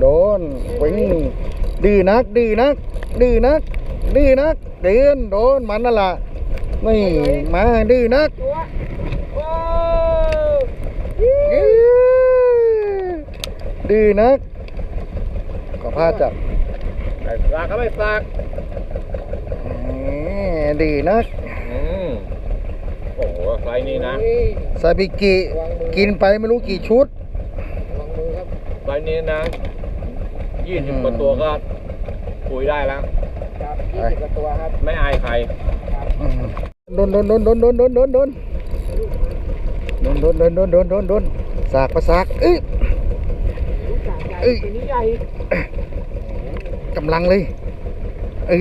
โดนวิ่งดื้อนัก ดื้อนัก ดื้อนัก ดื้อนักเดินโดนมันนั่นล่ะไม่มาดื้อนักตัวโอ้อื้อดื้อนักก็พาจับไอ้ปลาเขาไม่ปลากแหมดื้อนักอืมโอ้โหไฟนี้นะซาบิกิกินไปไม่รู้กี่ชุดไฟนี้นะ ยี่สิบอืมกว่าตัวก็คุยได้แล้ว ครับยี่สิบกว่าตัวครับไม่อายใครโดนโดนโดนโดนโดนโดนโดนโดนโดนโดนโดนโดนโดนโดนโดนสากประสากเอ้ยลูกสาวใหญ่เอ้ยตัวนี้ใหญ่กำลังเลยเอ้ย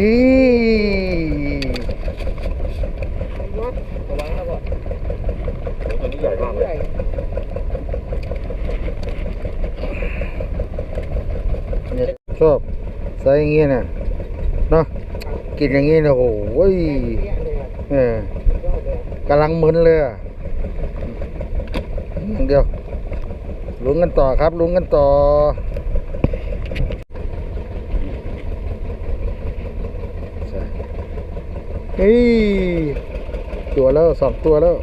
ยอด ระวังนะก่อนโอ้ตัวนี้ใหญ่มาก ตัว เล ใหญ่ ย เนี่ยช อบใส่อย่างงี้น่ะเนาะกินอย่างงี้นะโอ้โหยเนี้ยเลยออกำลังมึนเลยอย่างเดียวลุ้นกันต่อครับลุ้นกันต่อเฮ้ยตัวแล้วสองตัวแล้ว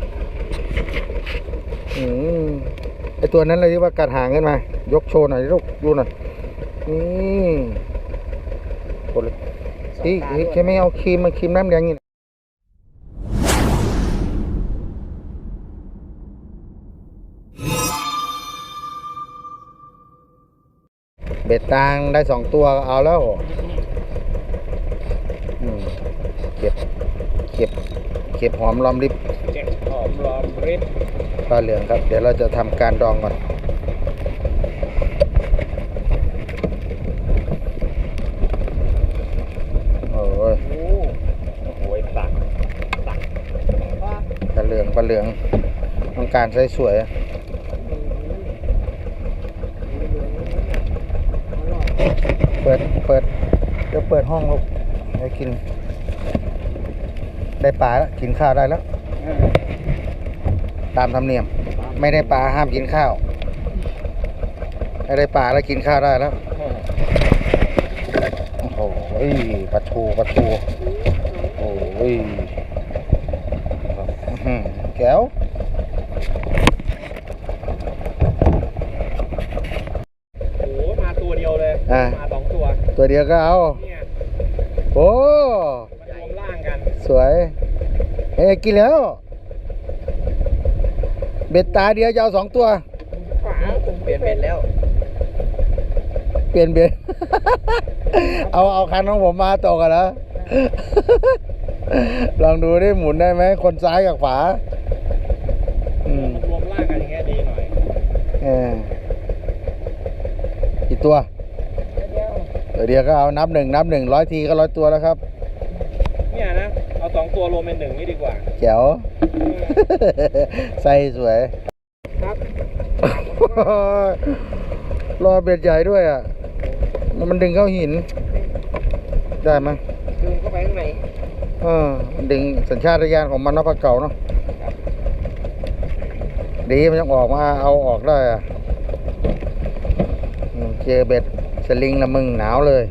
อืมไอตัวนั้นเลยที่ว่ากัดหางกันมายกโชว์หน่อยลูกดูหน่อย อืมกดเลยนี่นี่แค่ไม่เอาครีมมาครีมน้ำแดงนี่เบ็ดตางได้สองตัวเอาแล้วอืมเก็บ เก็บ เก็บหอมรอมริบเจ็บหอมรอมริบปลาเหลืองครับ เดี๋ยวเราจะทำการดองก่อน โอ้ย โอ้โหตักตัก ปลา เหลืององต้องการใช้สวยเปิดเปิดเดี๋ยวเปิดห้องลูกให้กิน ได้ปลาแล้วกินข้าวได้แล้ว ตามธรรมเนียม ไม่ได้ปลาห้ามกินข้าวไม่ได้ปลาแล้วกินข้าวได้แล้วโอ้โหปลาทูปลาทูโอ้ย หือแก้วโอ้โหมาตัวเดียวเลยอะมาสองตัวตัวเดียวก็เอาเนี่ยโอ้มารวมร่างกัน สวย เอ้ยกินแล้ว เบ็ดตาเดียวจะเอาสองตัวฝาผมเปลี่ยนเป็นแล้ว เปลี่ยนเบ็ด เอาเอาคันของผมมาตกกันแล้ว ลองดูได้หมุนได้ไหม คนซ้ายกับขวา อืม รวมร่างกันอย่างเงี้ยดีหน่อย เออกี่ตัว เดียวตัวเดียวก็เอานับหนึ่งนับหนึ่งร้อยทีก็ร้อยตัวแล้วครับ เนี่ยนะ เอาสองตัวรวมเป็นหนึ่งนี่ดีกว่าแจ๋ว ใส่สวยครับรอเบ็ดใหญ่ด้วยอะ มันดึงเข้าหิน ได้ไหมยดึงเข้าไปข้างใน เออมันดึงสัญชาตญาณของมันนะปลาเก่าเนาะ ดีมันยังออกมาเอาออกได้อะเจอเบ็ดสลิงละมึงหนาวเลย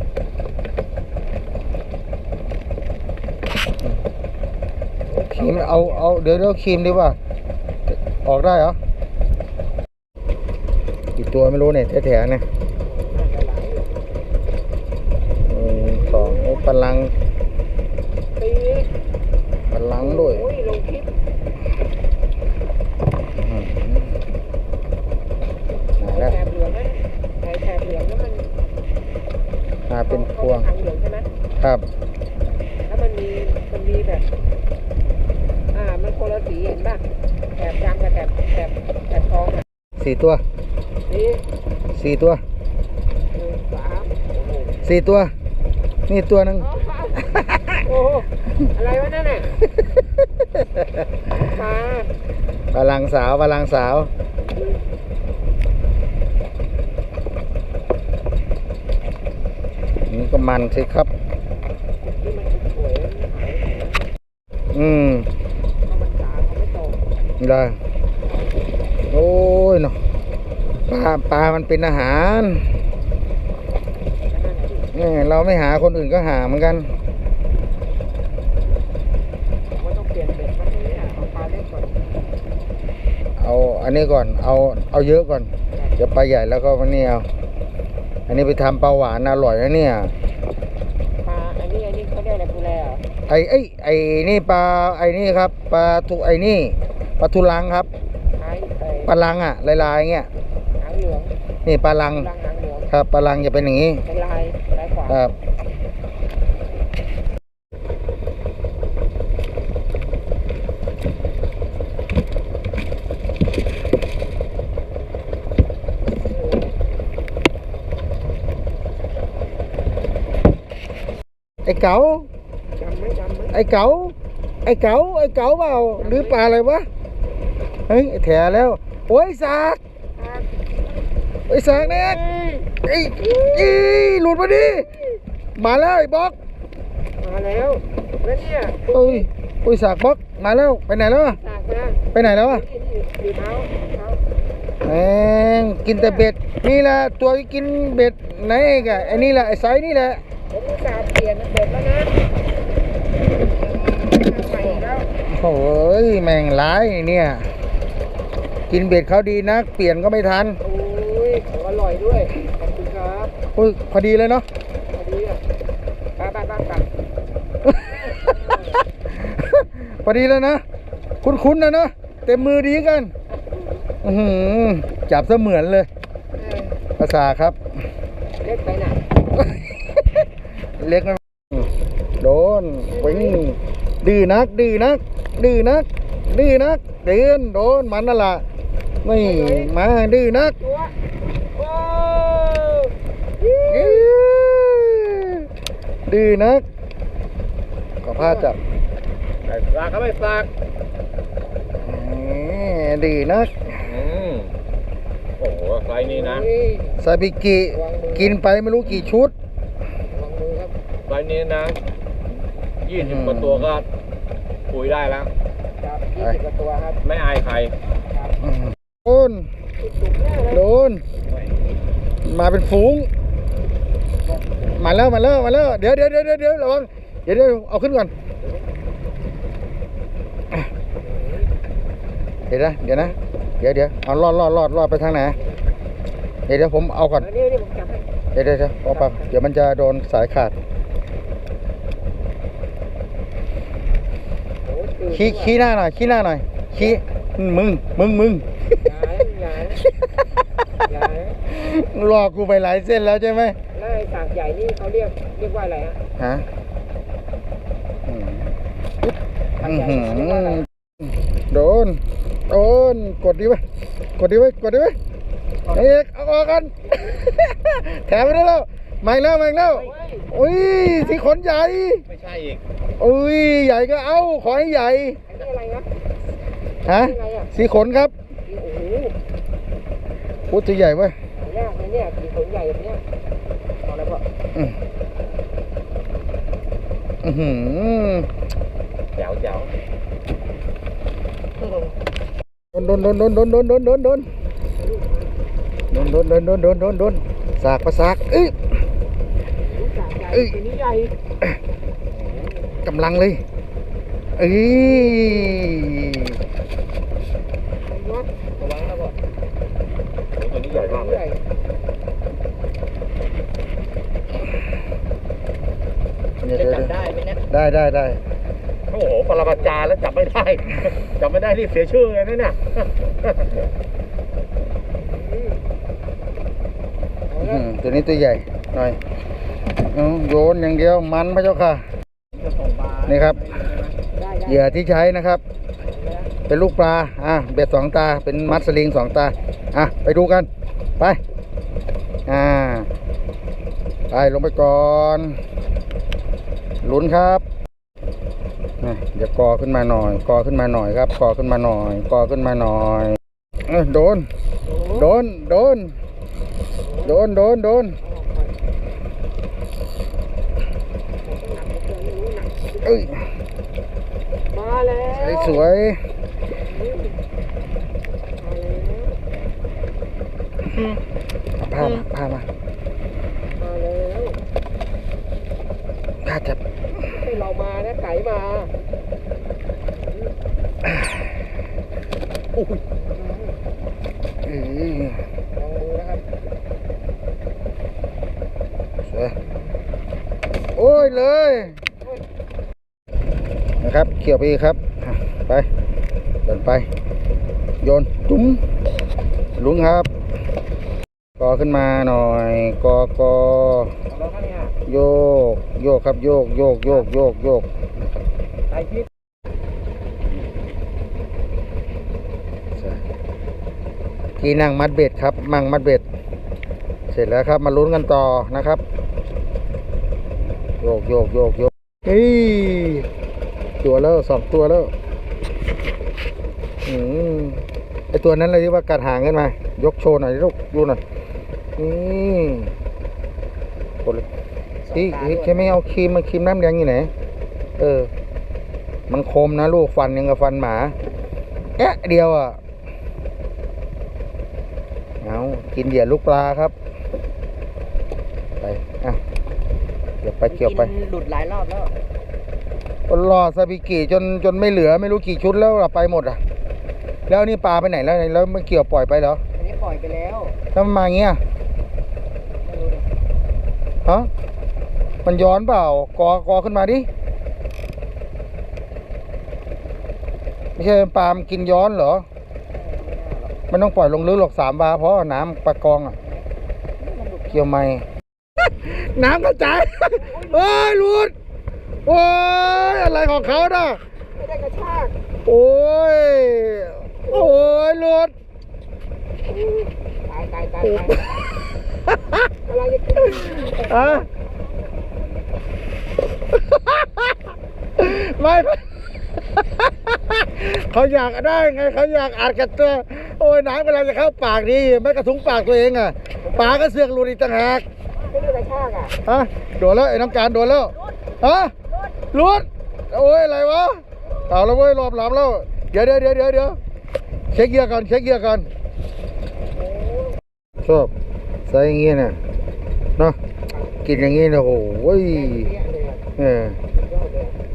ครีมเอาเอาเดี๋ยวเดี๋ยวครีมดีกว่า ออกได้เหรอกี่ตัวไม่รู้เนี่ยแถวๆเนี่ยสองพลัง สี่ตัวสี่ตัวสี่ตัว นี่ตัวหนึ่งโอ้อะไรวะนั่นน่ะปลาลังสาวบาลังสาวนี่ก็มันสิครับ อืมได้าะปลาปลามันเป็นอาหารนี่เราไม่หาคนอื่นก็หาเหมือนกันว่าต้องเปลี่ยนเบ็ดมันเนี่ยเอาปลาเล็กก่อนเอาอันนี้ก่อนเอาเอาเยอะก่อนเดี๋ยวปลาใหญ่แล้วก็วันนี้เอาอันนี้ไปทำปลาหวานอร่อยนะเนี่ยปลาอันนี้อันนี้เขาเรียกอะไรปูแลเหรอไอ้ไอ้ยไอ้นี่ปลาไอ้นี่ครับปลาทุไอ้นี่ปลาทุลังครับหางไอ้ปลาลังอะลายๆเงี้ยหางเหลือง นี่ปลาลังรังหางเหลืองครับปลาลังจะเป็นอย่างนี้เป็นลายลายขวางครับ ไอ้เก๋าจำไหมจำไหมไอ้เก๋าไอ้เก๋าไอ้เก๋าเปล่าหรือปลาอะไรวะเฮ้ยไอ้แถแล้ว โอ้ยสาก ไอ้ยสากเนี่ยไอ้อีหลุดมาดิ มาแล้วไอ้บ็อก มาแล้วแล้วเนี่ยโอ้ยโอ้ยสากบ็อก มาแล้ว ไปไหนแล้วอะสากมาไปไหนแล้วอะนี่นี่ดูเท้าเท้าแม่งกินแต่เบ็ด นี่แหละตัวที่กินเบ็ดไหนอีกอะไอ้นี่แหละไอ้ไซส์นี่แหละ ผมอุตส่าห์เปลี่ยนเบ็ดแล้วนะใหม่แล้วโอ้ยแม่งร้ายเนี่ย กินเบ็ดเขาดีนัก เปลี่ยนก็ไม่ทัน โอ้ยข องอร่อยด้วย ขอบคุณครับโอ้ยพอดีเลยเนาะพอดีอะไปไปไปไปพอดีแล้วนะ คุ้นๆนะเนาะเต็มมือดีกันอือหือจับเสมือนเลยเออภาษาครับ เล็กไปหน่ะเล็กไม่โดนวิ่งดื้อนัก ดื้อนัก ดื้อนัก ดื้อนักเดินโดนมันนั่นล่ะไม่มาดื้อนัก ตัวโอ้ อื้อ ดื้อนักก็พลาดจับไอ้ปลาเขาไม่ปลาแหมดื้อนักอืมโอ้โหไฟนี้นะเฮ้ยซาบิกิกินไปไม่รู้กี่ชุดลองมือครับไฟนี้นะยี่สิบกว่าตัวก็คุยได้แล้วครับยี่สิบกว่าตัวครับไม่อายใครครับโดนสุดๆเนี่ยนะโดนมาเป็นฝูง มาแล้วมาแล้วมาแล้วเดี๋ยวเดี๋ยวเดี๋ยวเดี๋ยวเดี๋ยวระวังเดี๋ยวเดี๋ยวเอาขึ้นก่อนเดี๋ยวนะเดี๋ยวนะเดี๋ยวเดี๋ยวเอาลอดลอดลอดลอดไปทางไหนเดี๋ยวเดี๋ยวผมเอาก่อนอันนี้นี่ผมจับให้เดี๋ยวเดี๋ยวเดี๋ยวเอาไปเดี๋ยวมันจะโดนสายขาดโอ้ยตื่นขี้ขี้หน้าหน่อยขี้หน้าหน่อยขี้มึงมึงมึงอย่านะอย่านะอย่านะหลอกกูไปหลายเส้นแล้วใช่ไหมแล้วไอ้ สากใหญ่นี่เขาเรียกเรียกว่าอะไรฮะฮะอืมสากอื้อใหญ่หืเขาเรียกว่าอะไรอโดน โดน กดดีไว้กดดีไว้กดดีไว้เอกเอาออกกัน แถมไปได้แล้วมาอีกแล้วมาอีกแล้วเฮ้ยอุ้ยสีขนใหญ่ ไม่ใช่อีกอุ้ยใหญ่ก็เอาขอให้ใหญ่อันนี้อะไรนะฮะนี่ไงอะสีขนครับโอ้โหพูดตัวใหญ่เว้ยหายากนะเนี่ยสีขนใหญ่แบบเนี้ยเอือหือแจ๋วแจ๋วโดนโดนโดนโดนโดนโดนโดนโดนโดนโดนโดนโดนโดนโดนโดนสากประสากเอ้ยลูกสากใหญ่เอ้ยตัวนี้ใหญ่กำลังเลยเอ้ย วัดระวังนะพ่อ ตัวนี้ใหญ่มากเลย ใหญ่ เดี๋ยว จะ เดี๋ยว จับ ได้ไหมเนี่ยได้ได้ได้โอ้โหปรมาจารย์แล้วจับไม่ได้จับไม่ได้รีบเสียชื่อเลยนะเนี่ยอืมเอาอื้อละหือตัวนี้ตัวใหญ่หน่อยเอาโยนอย่างเดียวมันพระเจ้าค่ะนี่ครับได้ได้เหยื่อที่ใช้นะครับ เป็นลูกปลาอะเบ็ดสองตาเป็นมัดสลิงสองตาอะไปดูกัน ไปอ่าไปลงไปก่อน ลุ้นครับอะเดี๋ยวกอขึ้นมาหน่อย กอขึ้นมาหน่อยครับ กอขึ้นมาหน่อย กอขึ้นมาหน่อยเอ้ยโดน โดน โดน โดน โดน โดน เอ้ย มาแล้วใส่สวยมาแล้วเอาผ้ามาผ้ามา มาแล้ว ถ้าจะให้เรามานะไก่มาโอ้ยเอ้ยลองดูนะครับสวยโอ้ยเลย นะครับ เขี่ยวไปอีกครับอะไปเดินไป โยนจุ้มลุงครับ กอขึ้นมาหน่อย กอกอ โยก โยกครับโยกโยกโยกโยกโยกไก่พิษที่นั่งมัดเบ็ดครับ มั่งมัดเบ็ด เสร็จแล้วครับ มาลุ้นกันต่อนะครับ โยกโยกโยกโยกเฮ้ยตัวแล้วสองตัวแล้วอืมไอตัวนั้นเลยที่ว่ากัดหางขึ้นมา ยกโชว์หน่อยดิลูกดูหน่อยอืมกดเลย ที่แค่ไม่เอาครีมมาครีมน้ำแดงอยู่ไหน เออ มันคมนะลูกฟันยังกับฟันหมาแอะเดียวอะเอากินเหยื่อลูกปลาครับ ไปอะเดี๋ยวไปเกี่ยวไปกินหลุดหลายรอบแล้วก็รอซาบิกิจนจนไม่เหลือไม่รู้กี่ชุดแล้วอะไปหมดอะ แล้วนี่ปลาไปไหนแล้วแล้วไม่เกี่ยวปล่อยไปเหรออันนี้ปล่อยไปแล้วถ้ามันมาอย่างเงี้ยไม่รู้เลยฮะ มันย้อนเปล่ากอกอขึ้นมาดิไม่ใช่ปลามันกินย้อนเหรอไม่น่าหรอกมันต้องปล่อยลงลึกหรอกสามบาเพราะน้ำปลากองอะมันหลุดเกี่ยวไม่น้ำกระจายเฮ้ยหลุดโอ้ยอะไรของเขาน่ะไม่ได้กระชาก โอ้ย โอ้ยหลุดตายตายตายตายอะไรจะกินอะ ไม่ไม่เขาอยากได้ไงเขาอยากอัดกับตัวโอ้ยน้ำกำลังจะเข้าปากดีไม่กระทุ้งปากตัวเองอะปากก็เสือกหลุดอีกต่างหากไม่ได้กระชากอะฮะโดนแล้วไอ้น้องการโดนแล้วฮะหลุดโอ้ยอะไรวะเอาแล้วเว้ยรอบหลับแล้วเดี๋ยวเดี๋ยวเดี๋ยวเดี๋ยวเดี๋ยวเช็คเหยื่อก่อนเช็คเหยื่อก่อนชอบใส่อย่างงี้เนี่ยเนาะกินอย่างงี้เนี่ยโอ้ย เออ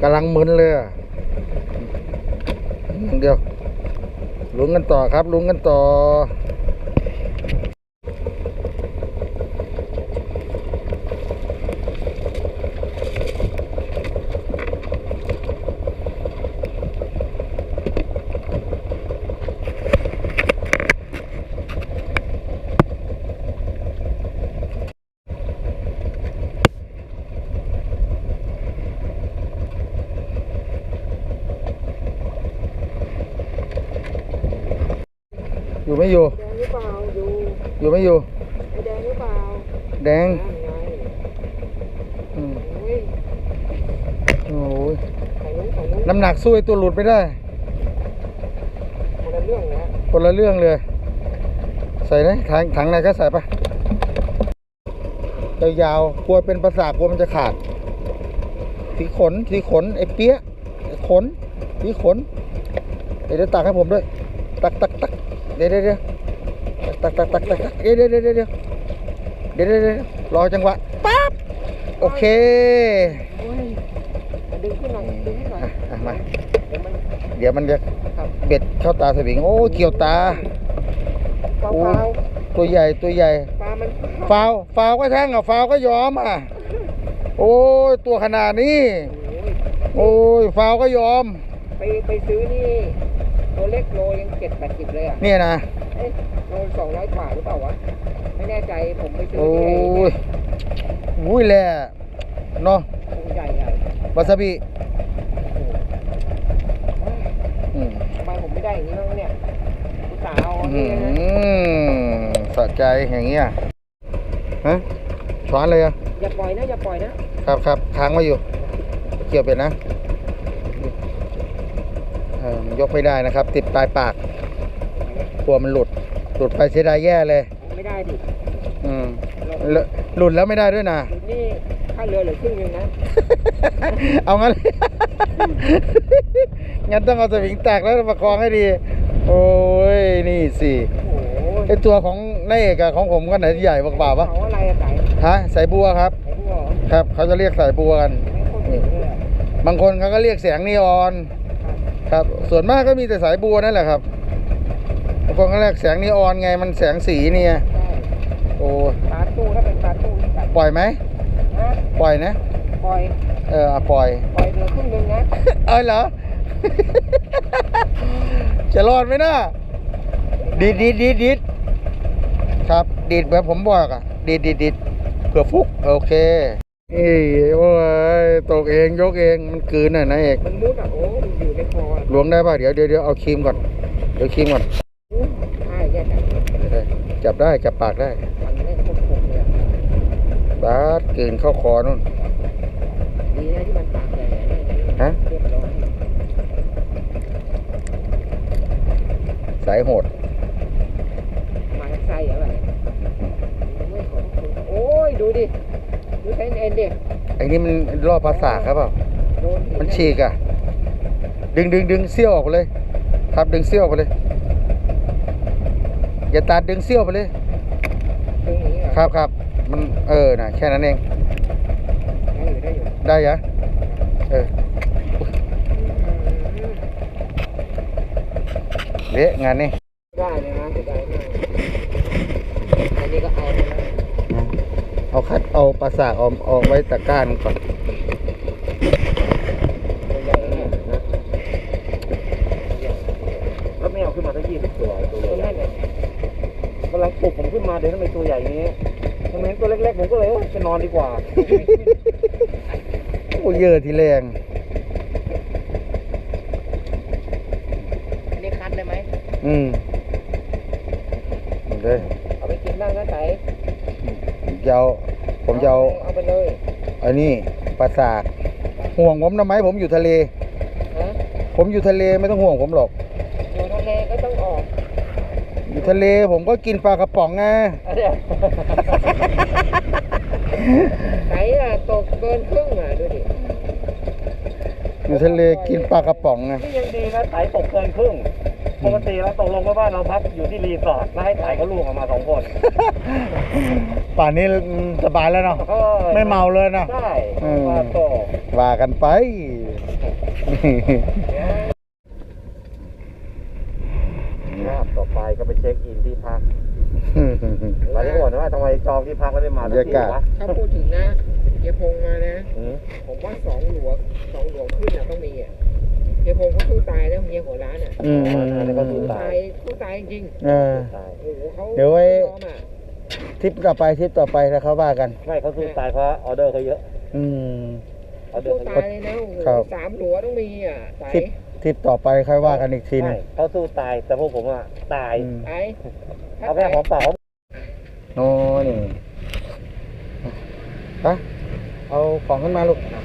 กำลังมึนเลยอย่างเดียวลุ้นกันต่อครับลุ้นกันต่อ ไม่อยู่ แดงหรือเปล่าอยู่อยู่ไม่อยู่ ไอ้แดงหรือเปล่าแดงนั่นไงอืมโอ้ยโอ้ยไข่นุ้งไข่นุ้งน้ำหนักสู้ไอ้ตัวหลุดไม่ได้ คนละเรื่องนะคนละเรื่องเลย ใส่ไหนถังถังไหนก็ใส่ไปยาวๆกลัวเป็นประสาทกลัวมันจะขาด สีขน สีขน ไอ้เปี้ยไอ้ขน สีขนเดี๋ยวตักให้ผมด้วย ตักตักตัก เดี๋ยวเดี๋ยวตักตักตักตักตัเดี๋ยวเดี๋ยวเดี๋ยวเดี๋ยวเดี๋ยวรอจังหวะปั๊บโอเคดึงขึ้นหน่ยดึงขึ้นหน่อยมาเดี๋ยวมันจะเบ็ดเข้าตาสวิงโอ้เกี่ยวตาโอ้ตัวใหญ่ตัวใหญ่ฟาวฟาวก็แท่งอะฟาวก็ยอมอะโอ้ยตัวขนาดนี้ โอ้ยฟาวก็ยอม ไปไปซื้อนี่ ตัวเล็กโลยังเจ็ดแปดสิบเลยอะเนี่ยนะเอ๊ะโลสองร้อยกว่าหรือเปล่าวะไม่แน่ใจผมไปซื้อโอ้ที่ไอ้ยอุ้ยแหละเนาะตัวใหญ่ใหญ่วาซาบิอืมทำไมผมไม่ได้อย่างนี้บ้างเนี่ยกูสาวอืนี่นะมสะใจอย่างเงี้ยฮะช้อนเลยอะอย่าปล่อยนะอย่าปล่อยนะครับครับค้างไว้อยู่เกี่ยวเป็นนะเออมัน ยกไม่ได้นะครับ ติดปลายปากกลัวมันหลุด หลุดไปเสียดายแย่เลย ไม่ได้ดิอืมเราเลอะหลุดแล้วไม่ได้ด้วยนะดูนี่ค่าเรือเหลือครึ่งหนึงนะเอางั้นงั้นต้องเอาสวิงแตกแล้วประคองให้ดี โอ้ย นี่สิโอ้โหไอตัวของนายเอกกับของผมก็ไหนใหญ่กว่าปะเขาอะไรอะไก่ฮะสายบัวครับ ไอ้พวกครับ เขาจะเรียกสายบัวกัน ไม่โคนี่บางคนเขาก็เรียกแสงนีออน ครับ ส่วนมากก็มีแต่สายบัวนั่นแหละครับบางคนก็เรียกแสงนีออนไงมันแสงสีเนี่ยใช่โอ้ปลาตู้ถ้าเป็นปลาตู้นี่ตัดปล่อยไหมนะปล่อยนะ ปล่อย เอออะปล่อย ปล่อยเหลือครึ่งหนึงนะ เออเหรอ จะรอดไหมนะดีดดีดดีดดีดครับดีดแบบผมบอกอะดีดดีดดีดเผื่อฟุก โอเค เอ้ยโอ้ยตกเองยกเองมันกลืนน่ะนะเอกมันมุดอะโอ้มันอยู่ในคออะล้วงได้ป่ะเดี๋ยวเดี๋ยวเดี๋ยวเอาครีมก่อนเดี๋ยวครีมก่อนอู้ใช่แย่จังเออจับได้จับปากได้มันเล่นควบคุมเลยอะบาดกลืนเข้าคอนู่นดีนะที่มันปากใหญ่ๆฮะเรียบร้อยสายโหดมาจากไส้อะไรไม่ขอคุณโอ้ยดูดิดูใช้เอ็นดิไอ้นี่มันรอบประสาทครับเปล่าโดนหิมันฉีกอะ ดึงดึงดึงเสี้ยวออกไปเลย ครับดึงเสี้ยวออกไปเลย อย่าตัดดึงเสี้ยวไปเลย ดึงอย่างนี้เหรอครับครับ มันเออนะแค่นั้นเอง ได้อยู่ได้อยู่ได้ยะเอออืม เละงานนี้ ได้เลยนะเสียดายมากอันนี้ก็เอาไปแล้ว เอาคัดเอา ปลาสากออกออกไว้ตะกร้ารก่อนตัวใหญ่เนี่ยนะแล้วไม่เอาขึ้นมาตั้งยี่สิบตัวตัวตัวใหญ่นั้นเนี่ยกำลังปลุกผมขึ้นมาเดี๋ยวทำไมตัวใหญ่อย่างนี้ทำไมตัวเล็กๆผมก็เลยว่าจะนอนดีกว่าโอ้เยอะทีแรงอันนี้คัดได้ไหมอืมเด้ เอาไปกินบ้างนะไก่ จะเอา ผมจะเอาเอาไปเลยอันนี้ปลาสากห่วงผมทำไมผมอยู่ทะเล ฮะผมอยู่ทะเลไม่ต้องห่วงผมหรอก อยู่ทะเลก็ต้องออกอยู่ทะเลผมก็กินปลากระป๋องไงไก่อะตกเกินครึ่งอะดูดิอยู่ทะเลกินปลากระป๋องไงนี่ยังดีนะสายตกเกินครึ่ง ปกติเราตกลงกันว่าเราพักอยู่ที่รีสอร์ทแล้วให้สายเขาลูกออกมาสองคนป่านนี้สบายแล้วเนาะไม่เมาเลยนะใช่อืมว่าโตว่ากันไปรอบต่อไปก็ไปเช็คอินที่พักตอนนี้ก่อนนะว่าทำไมจองที่พักแล้วไม่มาสักทีวะถ้าพูดถึงนะเฮียพงมานะอืมผมว่าสองหลวงสองหลวงขึ้นอะต้องมีอะเฮียพงเขาสู้ตายแล้วเฮียหัวร้านอะอืมอันนี้ก็สู้สู้ตาตายยสู้ตายจริงเออ ตาย ๆโอ้โหเขาเดี๋ยวไว้ม่ยอมอะทริปต่อไปทริปต่อไปแล้วเขาว่ากัน ไม่เขาสู้ตายเพราะออเดอร์เขาเยอะ อืม ออเดอสู้ร์เขาเยตายอะเลยนะโอ้โหครับ สามหลัวต้องมีอะไตทริปทริปต่อไปค่อยว่ากันอีกทีหนึใช่งเขาสู้ตาย แต่พวกผมอะตาย อืมไตถ้าเอาไตแค่ของเปล่าโน่นี่ไปเอาของขึ้นมาลูกเอา